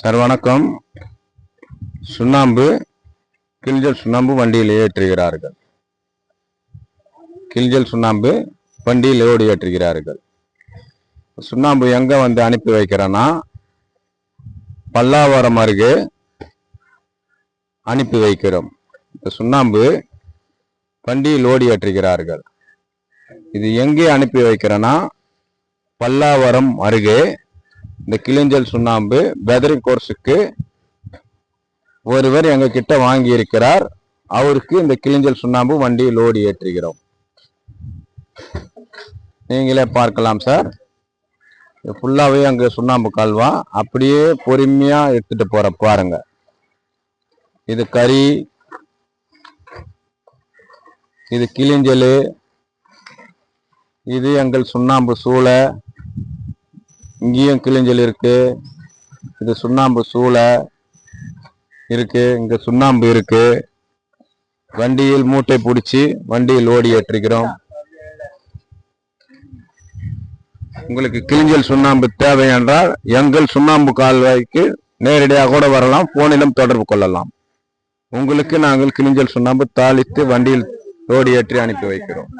Sir வணக்கம். சுண்ணாம்பு கில்ஜல் சுண்ணாம்பு வண்டியில் ஏற்றுகிறார்கள். கில்ஜல் சுண்ணாம்பு வண்டியில் லோடு ஏற்றுகிறார்கள். சுண்ணாம்பு எங்கே வந்து அனுப்பி வைக்கிறேன்னா பல்லாவரம் அருகே அனுப்பி வைக்கிறோம். இந்த சுண்ணாம்பு வண்டியில் லோடு ஏற்றுகிறார்கள். இது எங்கே அனுப்பி வைக்கிறேன்னா பல்லாவரம் அருகே இந்த கிளிஞ்சல் சுண்ணாம்பு பெதரிங் கோர்ஸுக்கு ஒருவர் எங்க கிட்ட வாங்கி இருக்கிறார் அவருக்கு இந்த கிளிஞ்சல் சுண்ணாம்பு வண்டி லோடு ஏற்றுகிறோம். நீங்களே பார்க்கலாம் சார். ஃபுல்லாகவே அங்கே சுண்ணாம்பு கல்வா. அப்படியே பொறுமையாக எடுத்துகிட்டு போகிற பாருங்க. இது கறி. இது கிளிஞ்சல். இது எங்கள் சுண்ணாம்பு சூளை. இங்கேயும் கிளிஞ்சல் இருக்கு. இது சுண்ணாம்பு சூளை இருக்கு. இங்க சுண்ணாம்பு இருக்கு. வண்டியில் மூட்டை பிடிச்சி வண்டியில் ஓடி ஏற்றிருக்கிறோம் உங்களுக்கு கிளிஞ்சல் சுண்ணாம்பு தேவை என்றால் எங்கள் சுண்ணாம்பு கால்வாய்க்கு நேரடியாக கூட வரலாம். போனிலும் தொடர்பு கொள்ளலாம். உங்களுக்கு நாங்கள் கிளிஞ்சல் சுண்ணாம்பு தாளித்து வண்டியில் லோடி ஏற்றி அனுப்பி வைக்கிறோம்.